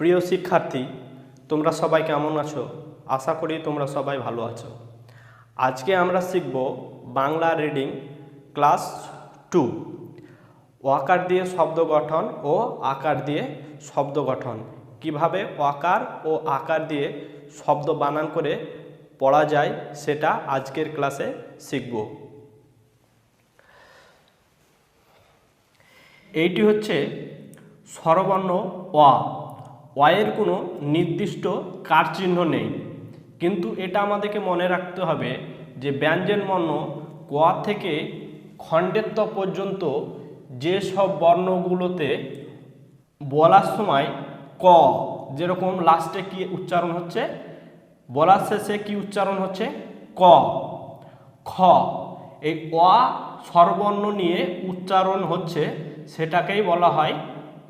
প্রিয় শিক্ষার্থী, তোমরা সবাই কেমন আছো? আশা করি তোমরা সবাই ভালো আছো। আজকে আমরা শিখব বাংলা রিডিং ক্লাস টু। ওয়াকার দিয়ে শব্দ গঠন ও আকার দিয়ে শব্দ গঠন। কীভাবে ওয়াকার ও আকার দিয়ে শব্দ বানান করে পড়া যায় সেটা আজকের ক্লাসে শিখব। এইটি হচ্ছে স্বরবর্ণ অ অয়ের কোনো নির্দিষ্ট কার চিহ্ন নেই। কিন্তু এটা আমাদেরকে মনে রাখতে হবে যে ব্যঞ্জন বর্ণ ক থেকে খণ্ডেত্ব পর্যন্ত যে সব বর্ণগুলোতে বলার সময় ক যেরকম লাস্টে কি উচ্চারণ হচ্ছে, বলার শেষে কি উচ্চারণ হচ্ছে? ক। খ, এই অ স্বরবর্ণ নিয়ে উচ্চারণ হচ্ছে, সেটাকেই বলা হয়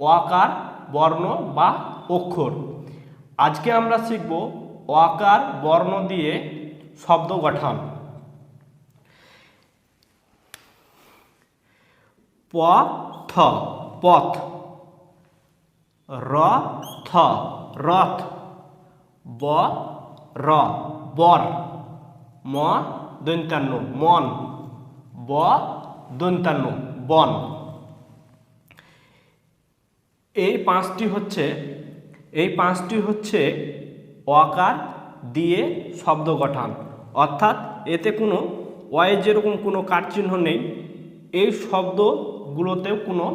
অকার বর্ণ বা অক্ষর। আজকে আমরা শিখব অকার বর্ণ দিয়ে শব্দ গঠন। প থ পথ। র থ রথ। ব, র, বর। ম, দন্তান্ন, মন। ব, দন্তান্ন, বন। এই পাঁচটি হচ্ছে এই পাঁচটি হচ্ছে অকার দিয়ে, শব্দ গঠন। অর্থাৎ এতে কোনো অয়ে যেরকম কোনো কার চিহ্ন নেই, এই শব্দগুলোতেও কোনো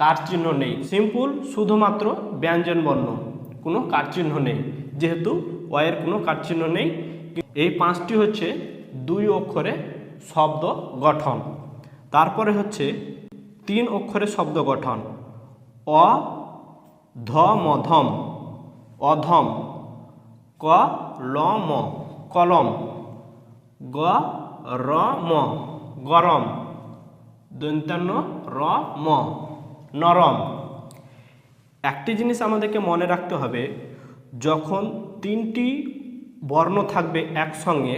কার চিহ্ন নেই। সিম্পল, শুধুমাত্র ব্যঞ্জন বর্ণ, কোনো কার চিহ্ন নেই। যেহেতু অয়ের কোনো কার চিহ্ন নেই, এই পাঁচটি হচ্ছে দুই অক্ষরে শব্দ গঠন। তারপরে হচ্ছে তিন অক্ষরে শব্দ গঠন। অ, ধ মধম অধম, ক, ল, ম, কলম, গ, র, ম, গরম দন্তান্ন র, ম, নরম। একটি জিনিস আমাদেরকে মনে রাখতে হবে, যখন তিনটি বর্ণ থাকবে একসঙ্গে,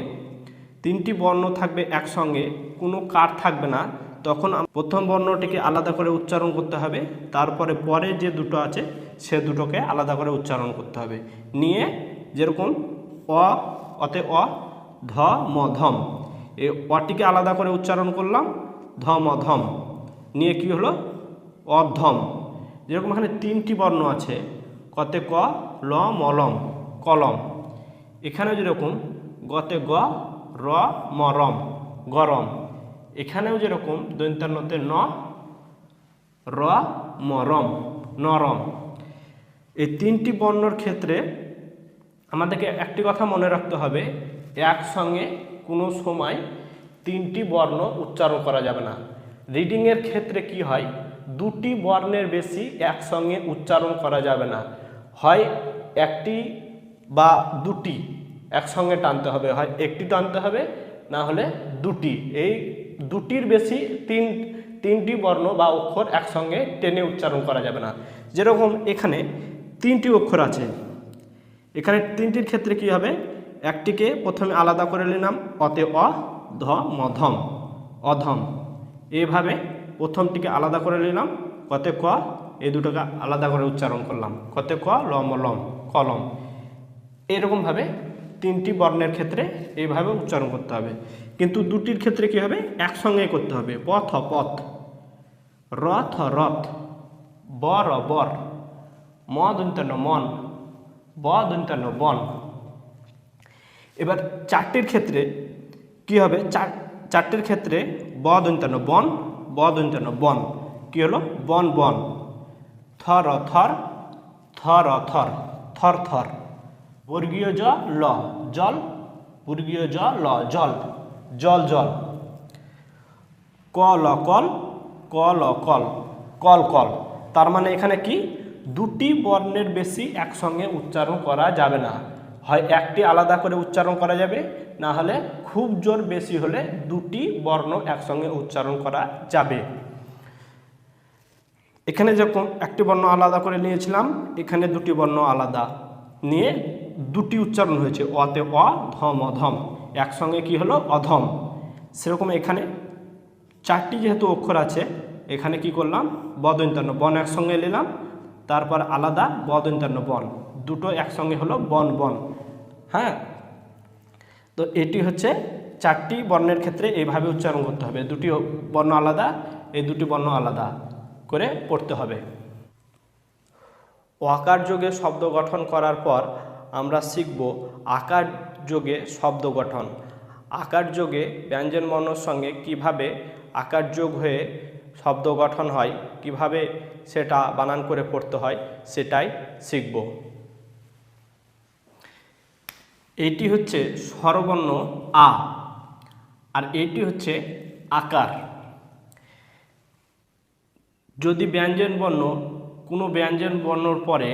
তিনটি বর্ণ থাকবে একসঙ্গে, কোনো কার থাকবে না তখন প্রথম বর্ণটিকে আলাদা করে উচ্চারণ করতে হবে, তারপরে পরে যে দুটো আছে, সে দুটোকে আলাদা করে উচ্চারণ করতে হবে। নিয়ে যেরকম অ, অতে অ, ধ, ম, ধম, এই অটিকে আলাদা করে উচ্চারণ করলাম, ধ, ম, ধম। নিয়ে কি হলো? অধম যেরকম এখানে তিনটি বর্ণ আছে, কতে ক, ল মলম কলম। এখানে যেরকম গতে গ, র মরম গরম। এখানেও যেরকম দৈন্তান্নতে ন, র, মরম, নরম। এই তিনটি বর্ণর ক্ষেত্রে আমাদেরকে একটি কথা মনে রাখতে হবে, একসঙ্গে কোনো সময় তিনটি বর্ণ উচ্চারণ করা যাবে না। রিডিংয়ের ক্ষেত্রে কি হয়? দুটি বর্ণের বেশি একসঙ্গে উচ্চারণ করা যাবে না। হয় একটি বা দুটি একসঙ্গে টানতে হবে, হয় একটি টানতে হবে, না হলে দুটি। এই দুটির বেশি তিন, তিনটি বর্ণ বা অক্ষর একসঙ্গে টেনে উচ্চারণ করা যাবে না। যেরকম এখানে তিনটি অক্ষর আছে। এখানে তিনটির ক্ষেত্রে কি হবে? একটিকে প্রথমে আলাদা করে নিলাম, অতে অ, ধ মধম অধম। এইভাবে প্রথমটিকে আলাদা করে নিলাম, কতে ক, এই দুটোকে আলাদা করে উচ্চারণ করলাম। কতে ক লম লম, কলম। এরকমভাবে তিনটি বর্ণের ক্ষেত্রে এইভাবে উচ্চারণ করতে হবে। কিন্তু দুটির ক্ষেত্রে কি হবে? একসঙ্গে করতে হবে। পথ পথ। রথ রথ। বর বর। ম দন্তান্ন মন, ব দন্তান্ন বন। এবার চারটির ক্ষেত্রে কি হবে? চার, চারটির ক্ষেত্রে ব দন্তান্ন বন, ব দন্তান্ন বন। কি হলো? বন বন। থর। থর থর থর। থর থর। বর্গীয় জ, ল। জল। বর্গীয় জ, ল, জল। জল জল। কল ক ল কল কল কল। তার মানে এখানে কি? দুটি বর্ণের বেশি একসঙ্গে উচ্চারণ করা যাবে না। হয় একটি আলাদা করে উচ্চারণ করা যাবে, না হলে খুব জোর বেশি হলে দুটি বর্ণ একসঙ্গে উচ্চারণ করা যাবে। এখানে যখন একটি বর্ণ আলাদা করে নিয়েছিলাম, এখানে দুটি বর্ণ আলাদা। নিয়ে দুটি উচ্চারণ হয়েছে অতে অ ধম অধম একসঙ্গে কি হলো? অধম। সেরকম এখানে চারটি যেহেতু অক্ষর আছে, এখানে কি করলাম? বদন্তান্ন বন একসঙ্গে নিলাম, তারপর আলাদা বদন্তান্ন বন। দুটো একসঙ্গে হলো বন বন। হ্যাঁ? তো এটি হচ্ছে চারটি বর্ণের ক্ষেত্রে এইভাবে উচ্চারণ করতে হবে। দুটি বর্ণ আলাদা, এই দুটি বর্ণ আলাদা করে পড়তে হবে। অকার যোগে শব্দ গঠন করার পর আমরা শিখব আকার যোগে শব্দ গঠন। আকার যোগে ব্যঞ্জন বর্ণর সঙ্গে কীভাবে আকার যোগ হয়ে শব্দ গঠন হয়, কীভাবে সেটা বানান করে পড়তে হয়, সেটাই শিখব। এটি হচ্ছে স্বরবর্ণ আ, আর এইটি হচ্ছে আকার। যদি ব্যঞ্জন বর্ণ কোনো ব্যঞ্জন বর্ণর পরে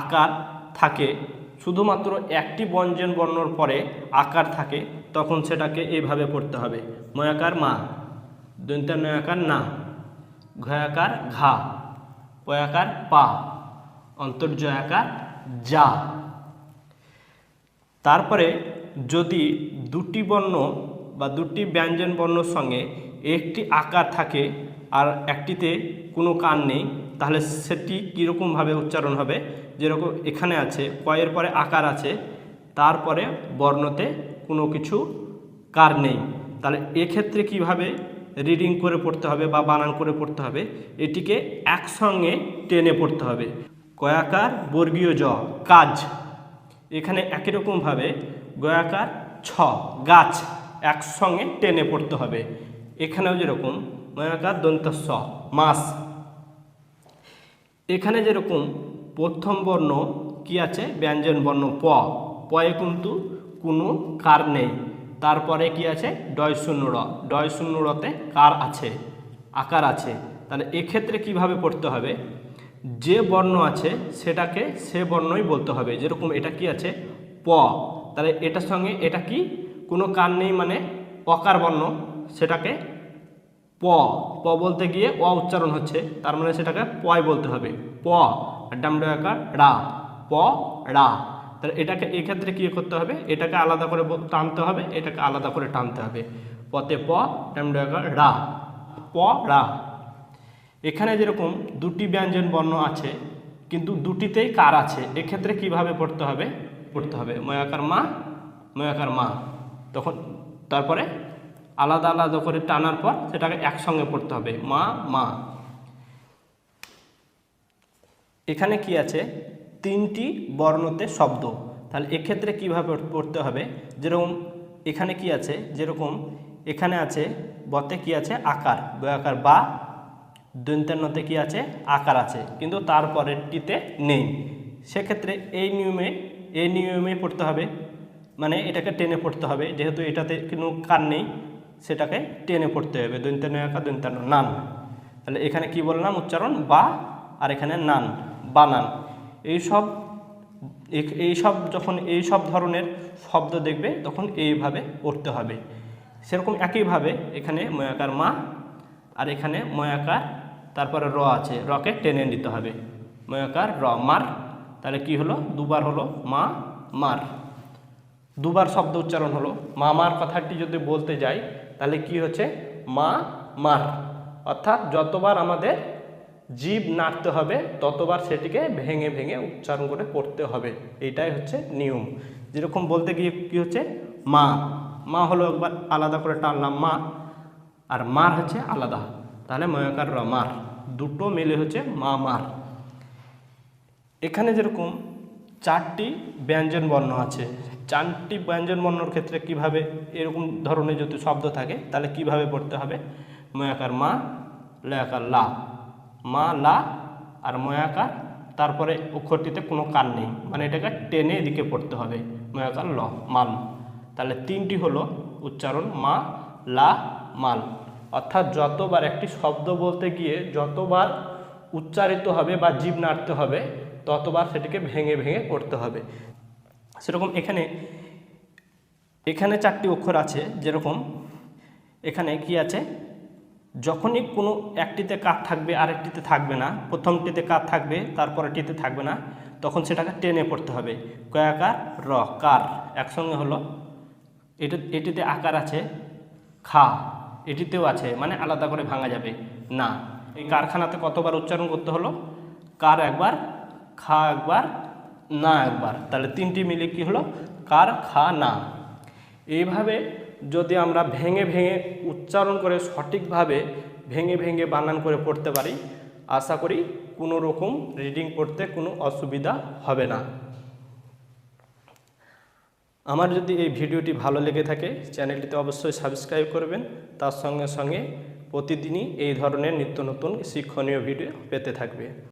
আকার থাকে শুধুমাত্র একটি ব্যঞ্জন বর্ণর পরে আকার থাকে, তখন সেটাকে এইভাবে পড়তে হবে। ময়াকার মা, দন্তার নয়াকার না, ঘয়াকার ঘা, পয়াকার পা, অন্তর্জয়াকার যা। তারপরে যদি দুটি বর্ণ বা দুটি ব্যঞ্জন বর্ণর সঙ্গে একটি আকার থাকে আর একটিতে কোনো কান নেই তাহলে সেটি কীরকমভাবে উচ্চারণ হবে? যেরকম এখানে আছে, কয়ের পরে আকার আছে, তারপরে বর্ণতে কোনো কিছু কার নেই। তাহলে এক্ষেত্রে কীভাবে রিডিং করে পড়তে হবে বা বানান করে পড়তে হবে? এটিকে একসঙ্গে টেনে পড়তে হবে। কয়াকার বর্গীয় জ, কাজ। এখানে একই রকমভাবে গয়াকার, ছ, গাছ একসঙ্গে টেনে পড়তে হবে। এখানেও যেরকম ময়াকার দন্ত স মাস। এখানে যেরকম প্রথম বর্ণ কি আছে? ব্যঞ্জন বর্ণ প। পয়ে কিন্তু কোনো কার নেই। তারপরে কি আছে? ডয় শূন্য র ডয় শূন্য রতে কার আছে? আকার আছে। তাহলে এক্ষেত্রে কীভাবে পড়তে হবে? যে বর্ণ আছে, সেটাকে সে বর্ণই বলতে হবে। যেরকম এটা কি আছে? প। তাহলে এটার সঙ্গে এটা কি? কোনো কার নেই মানে অকার বর্ণ। সেটাকে প। প বলতে গিয়ে অ উচ্চারণ হচ্ছে, তার মানে সেটাকে পয় বলতে হবে। প ডামডাকার রা। প, রা। তাহলে এটাকে এক্ষেত্রে কী করতে হবে? এটাকে আলাদা করে টানতে হবে, এটাকে আলাদা করে টানতে হবে। পতে প ডামডাকার রা। প, রা। এখানে যেরকম দুটি ব্যঞ্জন বর্ণ আছে, কিন্তু দুটিতেই কার আছে, এক্ষেত্রে কীভাবে পড়তে হবে? পড়তে হবে ময়াকার মা ময়াকার মা। তখন তারপরে আলাদা আলাদা করে টানার পর সেটাকে একসঙ্গে পড়তে হবে। মা মা। এখানে কি আছে? তিনটি বর্ণতে শব্দ। তাহলে এক্ষেত্রে কীভাবে পড়তে হবে? যেরকম এখানে কি আছে? যেরকম এখানে আছে, বতে কি আছে? আকার। বয়াকার বা দন্তান্নতে কি আছে? আকার আছে। কিন্তু তারপরেরটিতে নেই। সেক্ষেত্রে এই নিয়মে এই নিয়মে পড়তে হবে। মানে এটাকে টেনে পড়তে হবে। যেহেতু এটাতে কোনো কার নেই সেটাকে টেনে পড়তে হবে। দন্তান্ন আকার দন্তান্ন নান। তাহলে এখানে কি বললাম? উচ্চারণ বা আর এখানে নান বানান এইসব এইসব যখন এই সব ধরনের শব্দ দেখবে, তখন এইভাবে পড়তে হবে। সেরকম একইভাবে এখানে ময়াকার মা আর এখানে ময়াকার তারপরে র আছে। রকে টেনে নিতে হবে। ময়াকার র, মার। তাহলে কি হলো? দুবার হলো মা, মার। দুবার শব্দ উচ্চারণ হলো। মা, মার কথাটি যদি বলতে যাই তাহলে কি হচ্ছে? মা, মার। অর্থাৎ যতবার আমাদের জীব নাড়তে হবে, ততবার সেটিকে ভেঙে ভেঙে উচ্চারণ করে পড়তে হবে। এইটাই হচ্ছে নিয়ম। যেরকম বলতে গিয়ে কি হচ্ছে? মা। মা হলো একবার আলাদা করে টানলাম, মা। আর মার হচ্ছে আলাদা। তাহলে ময়াকার র, মার। দুটো মিলে হচ্ছে মা, মার। এখানে যেরকম চারটি ব্যঞ্জন বর্ণ আছে চারটি ব্যঞ্জন বর্ণর ক্ষেত্রে কীভাবে এরকম ধরনের যদি শব্দ থাকে, তাহলে কীভাবে পড়তে হবে? ময়াকার মা, লয়াকার লা। মা, লা আর ময়াকার, তারপরে অক্ষরটিতে কোনো কান নেই। মানে এটাকে টেনে এদিকে পড়তে হবে। ময়াকার ল, মাল। তাহলে তিনটি হলো উচ্চারণ মা, লা, মাল। অর্থাৎ যতবার একটি শব্দ বলতে গিয়ে যতবার উচ্চারিত হবে বা জীব নাড়তে হবে, ততবার সেটিকে ভেঙে ভেঙে করতে হবে। সেরকম এখানে এখানে চারটি অক্ষর আছে যেরকম, এখানে কি আছে? যখনই কোনো একটিতে কাঠ থাকবে, আরেকটিতে থাকবে না, প্রথমটিতে কাঠ থাকবে তারপরেটিতে থাকবে না, তখন সেটাকে টেনে পড়তে হবে। কয়াকার র, কার। একসঙ্গে হলো, এটা, এটিতে আকার আছে, খা। এটিতেও আছে মানে আলাদা করে ভাঙা যাবে, না। এই কারখানাতে কতবার উচ্চারণ করতে হলো? কার একবার, খা একবার না একবার। তাহলে তিনটি মিলে কি হলো? কার খা না এইভাবে যদি আমরা ভেঙে ভেঙে উচ্চারণ করে সঠিকভাবে ভেঙে ভেঙে বানান করে পড়তে পারি, আশা করি কোনো রকম রিডিং পড়তে কোনো অসুবিধা হবে না। আমার যদি এই ভিডিওটি ভালো লেগে থাকে, চ্যানেলটিতে অবশ্যই সাবস্ক্রাইব করবেন। তার সঙ্গে সঙ্গে প্রতিদিনই এই ধরনের নিত্য নতুন শিক্ষণীয় ভিডিও পেতে থাকবে।